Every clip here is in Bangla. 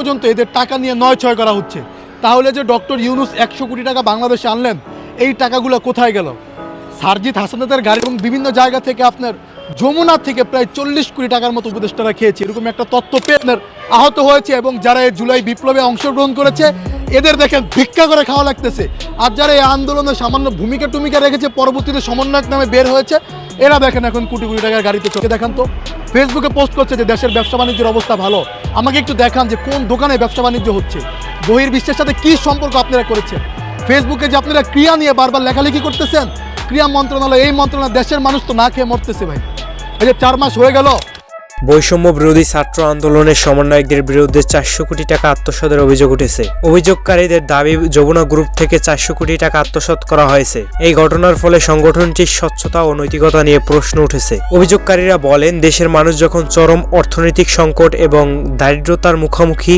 পর্যন্ত এদের টাকা নিয়ে নয় ছয় করা হচ্ছে। তাহলে যে ডক্টর ইউনুস একশো কোটি টাকা বাংলাদেশে আনলেন, এই টাকাগুলো কোথায় গেল? সারজিৎ হাসানাদের গাড়ি এবং বিভিন্ন জায়গা থেকে আপনার যমুনা থেকে প্রায় চল্লিশ কোটি টাকার মতো উপদেষ্টারা খেয়েছে। এরকম একটা তথ্য পেয়ে আহত হয়েছে এবং যারা এই জুলাই বিপ্লবে অংশগ্রহণ করেছে, এদের দেখেন ভিক্ষা করে খাওয়া লাগতেছে। আর যারা এই আন্দোলনে সামান্য ভূমিকা টুমিকা রেখেছে, পরবর্তীতে সমন্বয়ক নামে বের হয়েছে, এরা দেখেন এখন কোটি কোটি টাকার গাড়িতে চোখে দেখান তো। ফেসবুকে পোস্ট করছে যে দেশের ব্যবসা বাণিজ্যের অবস্থা ভালো। আমাকে একটু দেখান যে কোন দোকানে ব্যবসা বাণিজ্য হচ্ছে। বহির্বিশ্বের সাথে কি সম্পর্ক আপনারা করেছেন? ফেসবুকে যে আপনারা ক্রিয়া নিয়ে বারবার লেখালেখি করতেছেন, ক্রিয়া মন্ত্রণালয় এই মন্ত্রণালয় দেশের মানুষ তো না খেয়ে মরতেছে ভাই। এই যে চার মাস হয়ে গেল বৈষম্য বিরোধী ছাত্র আন্দোলনের সমন্বয়কদের বিরুদ্ধে চারশো কোটি টাকা আত্মসাতের অভিযোগ উঠেছে। অভিযোগকারীদের দাবি, যমুনা গ্রুপ থেকে চারশো কোটি টাকা আত্মসাৎ করা হয়েছে। এই ঘটনার ফলে সংগঠনটির স্বচ্ছতা ও নৈতিকতা নিয়ে প্রশ্ন উঠেছে। অভিযোগকারীরা বলেন, দেশের মানুষ যখন চরম অর্থনৈতিক সংকট এবং দারিদ্রতার মুখোমুখি,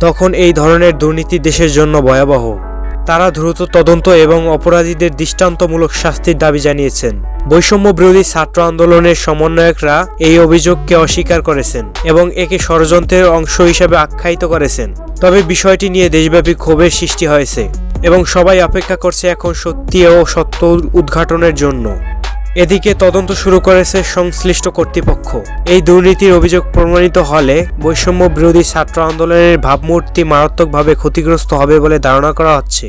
তখন এই ধরনের দুর্নীতি দেশের জন্য ভয়াবহ। তারা দ্রুত তদন্ত এবং অপরাধীদের দৃষ্টান্তমূলক শাস্তির দাবি জানিয়েছেন। বৈষম্য বিরোধী ছাত্র আন্দোলনের সমন্বয়করা এই অভিযোগকে অস্বীকার করেছেন এবং একে ষড়যন্ত্রের অংশ হিসেবে আখ্যায়িত করেছেন। তবে বিষয়টি নিয়ে দেশব্যাপী ক্ষোভের সৃষ্টি হয়েছে এবং সবাই অপেক্ষা করছে এখন সত্যি ও সত্য উদ্ঘাটনের জন্য। এদিকে তদন্ত শুরু করেছে সংশ্লিষ্ট কর্তৃপক্ষ। এই দুর্নীতির অভিযোগ প্রমাণিত হলে বৈষম্য বিরোধী ছাত্র আন্দোলনের ভাবমূর্তি মারাত্মকভাবে ক্ষতিগ্রস্ত হবে বলে ধারণা করা হচ্ছে।